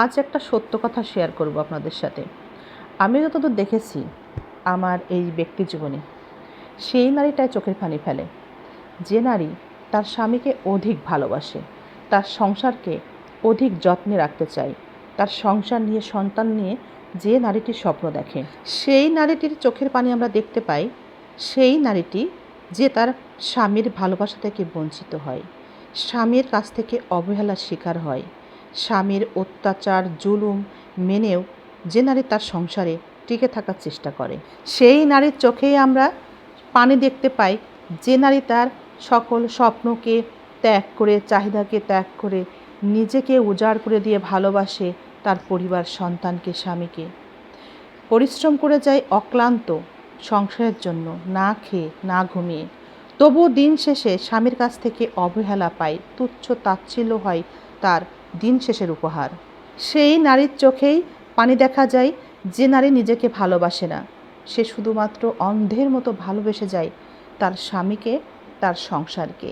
আজ একটা সত্য কথা শেয়ার করব আপনাদের সাথে। আমি যতদূর দেখেছি, আমার এই ব্যক্তি জীবনে, সেই নারীটাই চোখের পানি ফেলে। যে নারী তার স্বামীকে অধিক ভালোবাসে, তার সংসারকে অধিক যত্নে রাখতে চায়, তার সংসার নিয়ে, সন্তান নিয়ে যে নারীটির স্বপ্ন দেখে, সেই নারীটির চোখের পানি আমরা দেখতে পাই, সেই নারীটি যে তার স্বামীর ভালোবাসা থেকে বঞ্চিত হয়, স্বামীর কাছ থেকে অবহেলার শিকার হয় স্বামীর অত্যাচার, জুলুম মেনেও যে নারী তার সংসারে টিকে থাকার চেষ্টা করে, সেই নারীর চোখেই আমরা পানি দেখতে পাই যে নারী তার সকল স্বপ্নকে ত্যাগ করে, চাহিদাকে ত্যাগ করে, নিজেকে উজাড় করে দিয়ে ভালোবাসে তার পরিবার, সন্তানকে, স্বামীকে। পরিশ্রম করে যায় অক্লান্ত সংসারের জন্য, না খেয়ে, না ঘুমিয়ে। তবু দিন শেষে স্বামীর কাছ থেকে অবহেলা পায়, তুচ্ছ তাচ্ছিল্য হয় তার দিন শেষের উপহার। সেই নারীর চোখেই পানি দেখা যায়, যে নারী নিজেকে ভালোবাসে না। সে শুধুমাত্র অন্ধের মতো ভালোবেসে যায় তার স্বামীকে, তার সংসারকে।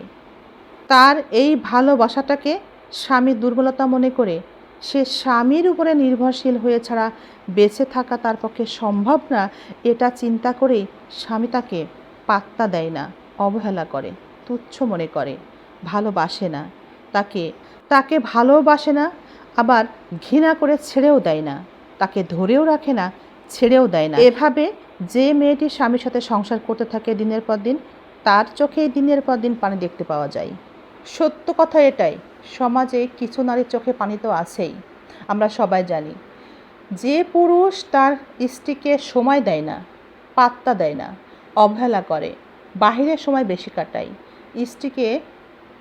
তার এই ভালোবাসাটাকে স্বামীর দুর্বলতা মনে করে, সে স্বামীর উপরে নির্ভরশীল হয়ে ছাড়া বেঁচে থাকা তার পক্ষে সম্ভব না, এটা চিন্তা করেই স্বামী তাকে পাত্তা দেয় না, অবহেলা করে, তুচ্ছ মনে করে, ভালোবাসে না। তাকে তাকে ভালোবাসে না, আবার ঘৃণা করে ছেড়েও দেয় না, তাকে ধরেও রাখে না, ছেড়েও দেয় না। এভাবে যে মেয়েটি স্বামীর সাথে সংসার করতে থাকে দিনের পর দিন, তার চোখেই দিনের পর দিন পানি দেখতে পাওয়া যায়। সত্য কথা এটাই, সমাজে কিছু নারীর চোখে পানি তো আছেই, আমরা সবাই জানি। যে পুরুষ তার স্ত্রীকে সময় দেয় না, পাত্তা দেয় না, অবহেলা করে বাহিরের সময় বেশি কাটায়, স্ত্রীকে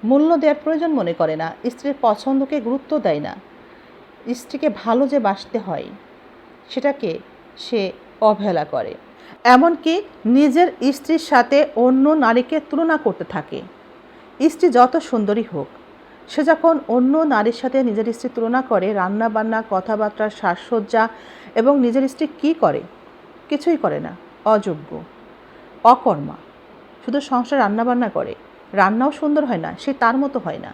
মূল্য দেওয়ার প্রয়োজন মনে করে না। স্ত্রীর পছন্দকে গুরুত্ব দেয় না। স্ত্রীকে ভালো যে বাসতে হয়, সেটাকে সে অবহেলা করে। এমনকি নিজের স্ত্রীর সাথে অন্য নারীকে তুলনা করতে থাকে। স্ত্রী যত সুন্দরী হোক, সে যখন অন্য নারীর সাথে নিজের স্ত্রী তুলনা করে রান্না বান্না কথাবার্তা, সাজসজ্জা এবং নিজের স্ত্রী কী করে? কিছুই করে না। অযোগ্য, অকর্মা। শুধু সংসার রান্নাবান্না করে। রান্নাও সুন্দর হয় না, সে তার মতো হয় না।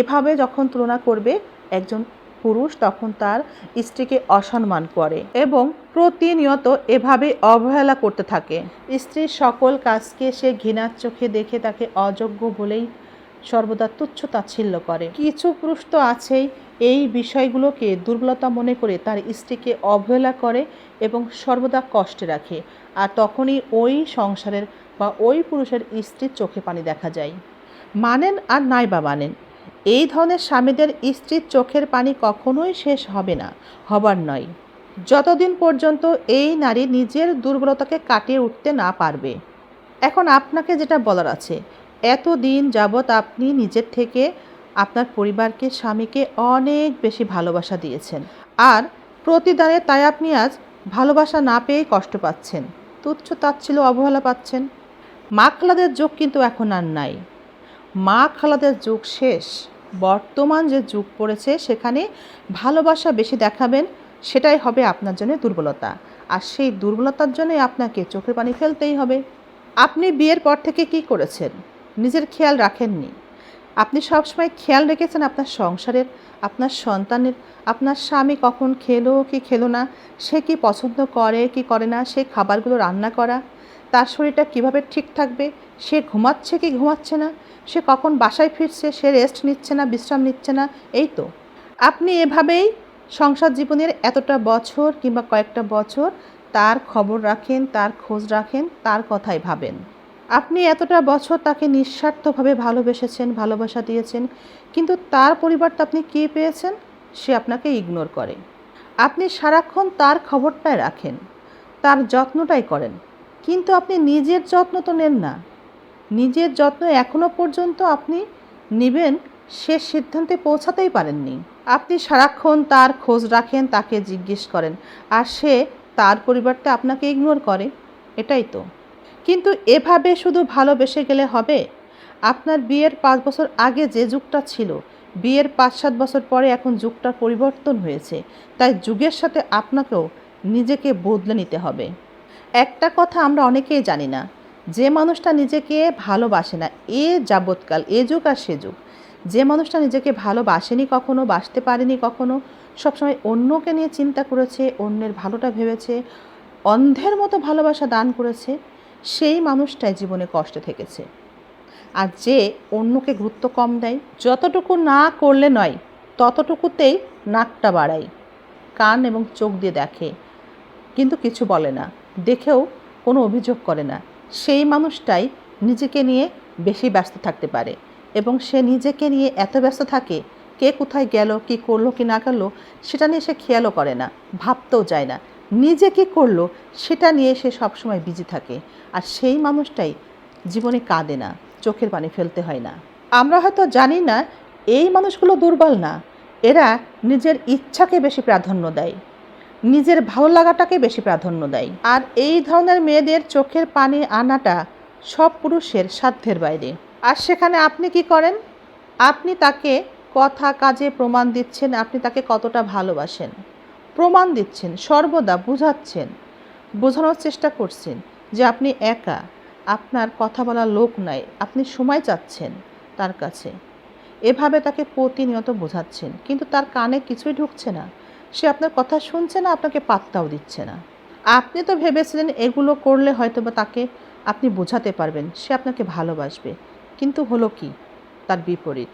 এভাবে যখন তুলনা করবে একজন পুরুষ, তখন তার স্ত্রীকে অসম্মান করে এবং প্রতিনিয়ত এভাবে অবহেলা করতে থাকে। স্ত্রীর সকল কাজকে সে ঘৃণার চোখে দেখে তাকে অযোগ্য বলেই সর্বদা তুচ্ছ তাচ্ছিল্য করে। কিছু পুরুষ তো আছেই, এই বিষয়গুলোকে দুর্বলতা মনে করে তার স্ত্রীকে অবহেলা করে এবং সর্বদা কষ্টে রাখে। আর তখনই ওই সংসারের বা ওই পুরুষের স্ত্রীর চোখে পানি দেখা যায়। মানেন আর নাই বা মানেন, এই ধরনের স্বামীদের স্ত্রীর চোখের পানি কখনোই শেষ হবে না, হবার নয়। যতদিন পর্যন্ত এই নারী নিজের দুর্বলতাকে কাটিয়ে উঠতে না পারবে। এখন আপনাকে যেটা বলার আছে, এতদিন যাবৎ আপনি নিজের থেকে আপনার পরিবারকে, স্বামীকে অনেক বেশি ভালোবাসা দিয়েছেন। আর প্রতিদানে তাই আপনি আজ ভালোবাসা না পেয়ে কষ্ট পাচ্ছেন। তুচ্ছ তাচ্ছিল অবহেলা পাচ্ছেন। মা খালাদের যুগ কিন্তু এখন আর নাই। মা খালাদের যুগ শেষ। বর্তমান যে যুগ পড়েছে, সেখানে ভালোবাসা বেশি দেখাবেন, সেটাই হবে আপনার জন্য দুর্বলতা। আর সেই দুর্বলতার জন্যই আপনাকে চোখের পানি ফেলতেই হবে। আপনি বিয়ের পর থেকে কি করেছেন? নিজের খেয়াল রাখেননি। আপনি সবসময় খেয়াল রেখেছেন আপনার সংসারের, আপনার সন্তানের, আপনার স্বামী কখন খেলো, কি খেলো না, সে কি পছন্দ করে, কি করে না, সে খাবারগুলো রান্না করা, তার শরীরটা কীভাবে ঠিক থাকবে, সে ঘুমাচ্ছে কি ঘুমাচ্ছে না, সে কখন বাসায় ফিরছে, সে রেস্ট নিচ্ছে না, বিশ্রাম নিচ্ছে না, এই তো। আপনি এভাবেই সংসার জীবনের এতটা বছর কিংবা কয়েকটা বছর তার খবর রাখেন, তার খোঁজ রাখেন, তার কথাই ভাবেন। আপনি এতটা বছর তাকে নিঃস্বার্থভাবে ভালোবেসেছেন, ভালোবাসা দিয়েছেন, কিন্তু তার পরিবারটা আপনি কী পেয়েছেন? সে আপনাকে ইগনোর করে। আপনি সারাক্ষণ তার খবরটাই রাখেন, তার যত্নটাই করেন, কিন্তু আপনি নিজের যত্ন তো নেন না। নিজের যত্ন এখনও পর্যন্ত আপনি নেবেন, সে সিদ্ধান্তে পৌঁছাতেই পারেননি। আপনি সারাক্ষণ তার খোঁজ রাখেন, তাকে জিজ্ঞেস করেন, আর সে তার পরিবর্তে আপনাকে ইগনোর করে। এটাই তো। কিন্তু এভাবে শুধু ভালোবেসে গেলে হবে? আপনার বিয়ের পাঁচ বছর আগে যে যুগটা ছিল, বিয়ের পাঁচ সাত বছর পরে এখন যুগটার পরিবর্তন হয়েছে, তাই যুগের সাথে আপনাকেও নিজেকে বদলে নিতে হবে। একটা কথা আমরা অনেকেই জানি না, যে মানুষটা নিজেকে ভালোবাসে না, এ যাবৎকাল, এ যুগ আর সে যুগ। যে মানুষটা নিজেকে ভালোবাসেনি কখনো, বাসতে পারেনি কখনো, সবসময় অন্যকে নিয়ে চিন্তা করেছে, অন্যের ভালোটা ভেবেছে, অন্ধের মতো ভালোবাসা দান করেছে সেই মানুষটাই জীবনে কষ্টে থেকেছে। আর যে অন্যকে গুরুত্ব কম দেয়, যতটুকু না করলে নয়, ততটুকুতেই নাকটা বাড়ায়। কান এবং চোখ দিয়ে দেখে, কিন্তু কিছু বলে না, দেখেও কোনো অভিযোগ করে না। সেই মানুষটাই নিজেকে নিয়ে বেশি ব্যস্ত থাকতে পারে এবং সে নিজেকে নিয়ে এত ব্যস্ত থাকে, কে কোথায় গেল, কি করল, কি না করল, সেটা নিয়ে সে খেয়ালও করে না, ভাবতেও যায় না। নিজে কী করল সেটা নিয়ে সে সবসময় বিজি থাকে। আর সেই মানুষটাই জীবনে কাঁদে না, চোখের পানি ফেলতে হয় না। আমরা হয়তো জানি না, এই মানুষগুলো দুর্বল না। এরা নিজের ইচ্ছাকে বেশি প্রাধান্য দেয়। নিজের ভালো লাগাটাকে বেশি প্রাধান্য দেয়। আর এই ধরনের মেয়েদের চোখের পানি আনাটা সব পুরুষের সাধ্যের বাইরে। আর সেখানে আপনি কি করেন? আপনি তাকে কথা কাজে প্রমাণ দিচ্ছেন, আপনি তাকে কতটা ভালোবাসেন। প্রমাণ দিচ্ছেন, সর্বদা বুঝাচ্ছেন, বোঝানোর চেষ্টা করছেন যে আপনি একা, আপনার কথা বলার লোক নাই, আপনি সময় চাচ্ছেন তার কাছে। এভাবে তাকে প্রতিনিয়ত বোঝাচ্ছেন, কিন্তু তার কানে কিছুই ঢুকছে না। সে আপনার কথা শুনছে না, আপনাকে পাত্তাও দিচ্ছে না। আপনি তো ভেবেছিলেন এগুলো করলে হয়তো বা তাকে আপনি বোঝাতে পারবেন, সে আপনাকে ভালোবাসবে, কিন্তু হলো কি? তার বিপরীত।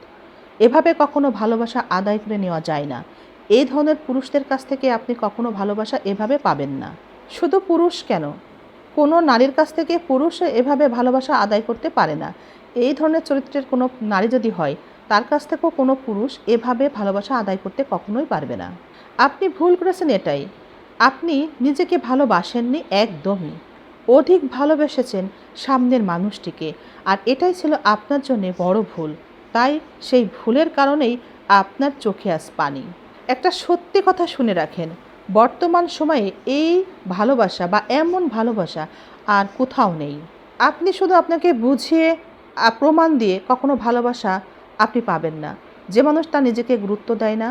এভাবে কখনো ভালোবাসা আদায় করে নেওয়া যায় না। এই ধরনের পুরুষদের কাছ থেকে আপনি কখনো ভালোবাসা এভাবে পাবেন না। শুধু পুরুষ কেন? কোনো নারীর কাছ থেকে পুরুষ এভাবে ভালোবাসা আদায় করতে পারে না। এই ধরনের চরিত্রের কোনো নারী যদি হয়, তার কাছ থেকেও কোনো পুরুষ এভাবে ভালোবাসা আদায় করতে কখনোই পারবে না। আপনি ভুল করেছেন এটাই। আপনি নিজেকে ভালোবাসেননি একদমই। অধিক ভালোবেসেছেন সামনের মানুষটিকে। আর এটাই ছিল আপনার জন্য বড় ভুল। তাই সেই ভুলের কারণেই আপনার চোখে আস পানি। একটা সত্যি কথা শুনে রাখেন, বর্তমান সময়ে এই ভালোবাসা বা এমন ভালোবাসা আর কোথাও নেই। আপনি শুধু আপনাকে বুঝিয়ে প্রমাণ দিয়ে কখনো ভালোবাসা আপনি পাবেন না। যে মানুষ তার নিজেকে গুরুত্ব দেয় না,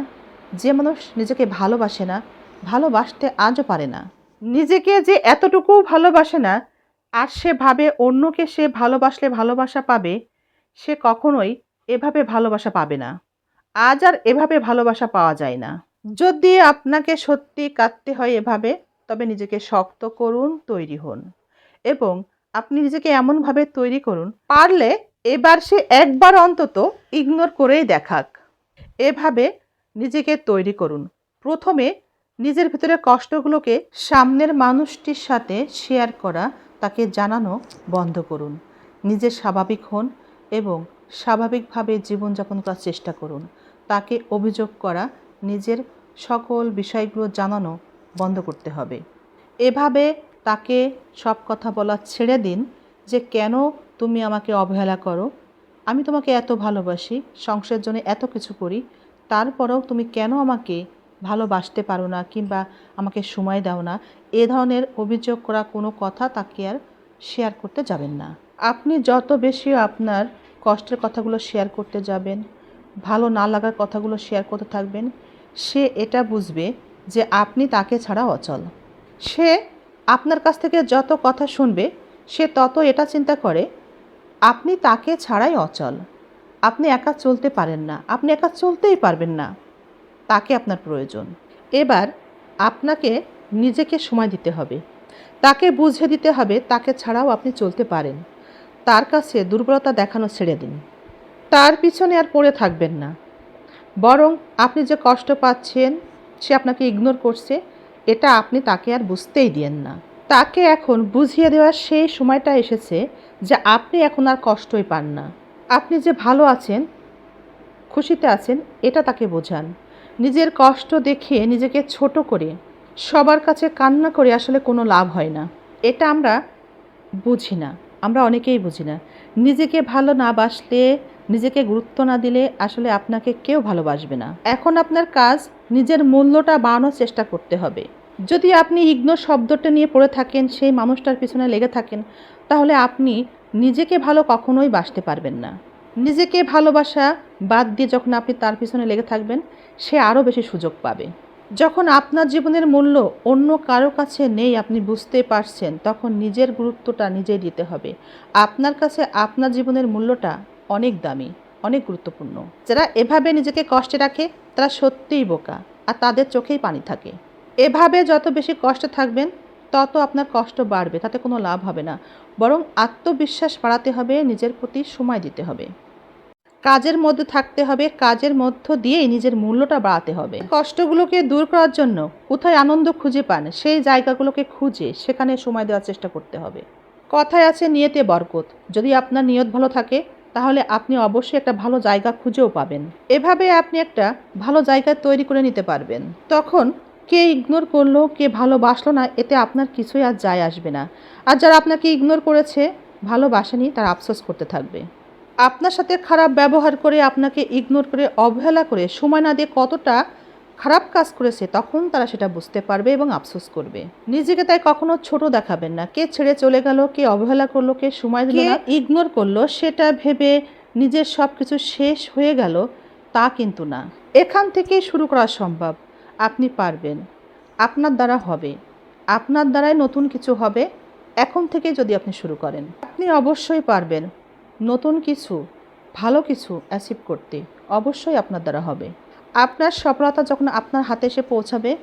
যে মানুষ নিজেকে ভালোবাসে না, ভালোবাসতে আজও পারে না। নিজেকে যে এতটুকু ভালোবাসে না, আর সে ভাবে অন্যকে সে ভালোবাসলে ভালোবাসা পাবে, সে কখনোই এভাবে ভালোবাসা পাবে না। আজ আর এভাবে ভালোবাসা পাওয়া যায় না। যদি আপনাকে সত্যি কাঁদতে হয় এভাবে, তবে নিজেকে শক্ত করুন, তৈরি হন। এবং আপনি নিজেকে এমনভাবে তৈরি করুন, পারলে এবার সে একবার অন্তত ইগনোর করেই দেখাক। এভাবে নিজেকে তৈরি করুন। প্রথমে নিজের ভিতরে কষ্টগুলোকে সামনের মানুষটির সাথে শেয়ার করা, তাকে জানানো বন্ধ করুন। নিজে স্বাভাবিক হন এবং স্বাভাবিকভাবে জীবনযাপন করার চেষ্টা করুন। তাকে অভিযোগ করা নিজের সকল বিষয়গুলো জানানো বন্ধ করতে হবে। এভাবে তাকে সব কথা বলা ছেড়ে দিন যে, কেন তুমি আমাকে অবহেলা করো? আমি তোমাকে এত ভালোবাসি, সংসারের জন্য এত কিছু করি, তারপরেও তুমি কেন আমাকে ভালোবাসতে পারো না কিংবা আমাকে সময় দাও না? এ ধরনের অভিযোগ করা কোনো কথা তাকে আর শেয়ার করতে যাবেন না। আপনি যত বেশি আপনার কষ্টের কথাগুলো শেয়ার করতে যাবেন ভালো না লাগার কথাগুলো শেয়ার করতে থাকবেন। সে এটা বুঝবে যে আপনি তাকে ছাড়া অচল। সে আপনার কাছ থেকে যত কথা শুনবে, সে তত এটা চিন্তা করে, আপনি তাকে ছাড়াই অচল। আপনি একা চলতে পারেন না, আপনি একা চলতেই পারবেন না। তাকে আপনার প্রয়োজন। এবার আপনাকে নিজেকে সময় দিতে হবে। তাকে বুঝে দিতে হবে, তাকে ছাড়াও আপনি চলতে পারেন। তার কাছে দুর্বলতা দেখানো ছেড়ে দিন। তার পিছনে আর পড়ে থাকবেন না। বরং আপনি যে কষ্ট পাচ্ছেন, সে আপনাকে ইগনোর করছে, এটা আপনি তাকে আর বুঝতেই দিয়েন না। তাকে এখন বুঝিয়ে দেওয়ার সেই সময়টা এসেছে যে আপনি এখন আর কষ্টই পান না। আপনি যে ভালো আছেন, খুশিতে আছেন, এটা তাকে বোঝান। নিজের কষ্ট দেখে নিজেকে ছোট করে, সবার কাছে কান্না করে আসলে কোনো লাভ হয় না। এটা আমরা বুঝি না, আমরা অনেকেই বুঝি না। নিজেকে ভালো না বাসলে নিজেকে গুরুত্ব না দিলে আসলে আপনাকে কেউ ভালোবাসবে না। এখন আপনার কাজ নিজের মূল্যটা বাড়ানোর চেষ্টা করতে হবে। যদি আপনি ইগনোর শব্দটা নিয়ে পড়ে থাকেন, সেই মানুষটার পিছনে লেগে থাকেন, তাহলে আপনি নিজেকে ভালো কখনোই বাসতে পারবেন না। নিজেকে ভালোবাসা বাদ দিয়ে যখন আপনি তার পিছনে লেগে থাকবেন, সে আরও বেশি সুযোগ পাবে। যখন আপনার জীবনের মূল্য অন্য কারও কাছে নেই আপনি বুঝতে পারছেন, তখন নিজের গুরুত্বটা নিজেই দিতে হবে। আপনার কাছে আপনার জীবনের মূল্যটা অনেক দামি, অনেক গুরুত্বপূর্ণ। যারা এভাবে নিজেকে কষ্টে রাখে, তারা সত্যিই বোকা, আর তাদের চোখেই পানি থাকে। এভাবে যত বেশি কষ্টে থাকবেন, তত আপনার কষ্ট বাড়বে, তাতে কোনো লাভ হবে না। বরং আত্মবিশ্বাস বাড়াতে হবে, নিজের প্রতি সময় দিতে হবে। কাজের মধ্যে থাকতে হবে, কাজের মধ্য দিয়েই নিজের মূল্যটা বাড়াতে হবে। কষ্টগুলোকে দূর করার জন্য কোথায় আনন্দ খুঁজে পান, সেই জায়গাগুলোকে খুঁজে সেখানে সময় দেওয়ার চেষ্টা করতে হবে। কথায় আছে, নিয়তে বরকত। যদি আপনার নিয়ত ভালো থাকে তাহলে আপনি অবশ্যই একটা ভালো জায়গা খুঁজেও পাবেন। এভাবে আপনি একটা ভালো জায়গা তৈরি করে নিতে পারবেন। তখন কে ইগনোর করল, কে ভালোবাসলো না, এতে আপনার কিছুই আর যায় আসবে না। আর যারা আপনাকে ইগনোর করেছে, ভালোবাসেনি, তার আফসোস করতে থাকবে। আপনার সাথে খারাপ ব্যবহার করে আপনাকে ইগনোর করে, অবহেলা করে, সময় না দিয়ে কতটা খারাপ কাজ করেছে তখন তারা সেটা বুঝতে পারবে এবং আফসোস করবে। নিজেকে তাই কখনো ছোট দেখাবেন না। কে ছেড়ে চলে গেল কে অবহেলা করল কে সময় দিল না ইগনোর করল সেটা ভেবে নিজের সব কিছু শেষ হয়ে গেল তা কিন্তু না। এখান থেকেই শুরু করা সম্ভব। আপনি পারবেন। আপনার দ্বারা হবে। আপনার দ্বারাই নতুন কিছু হবে। এখন থেকে যদি আপনি শুরু করেন। আপনি অবশ্যই পারবেন। নতুন কিছু ভালো কিছু অ্যাচিভ করতে। অবশ্যই আপনার দ্বারা হবে। আপনার সফলতা যখন আপনার হাতে এসে পৌঁছাবে,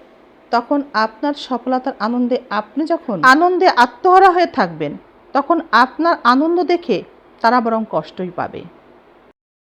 তখন আপনার সফলতার আনন্দে আপনি যখন আনন্দে আত্মহারা হয়ে থাকবেন, তখন আপনার আনন্দ দেখে তারা বরং কষ্টই পাবে।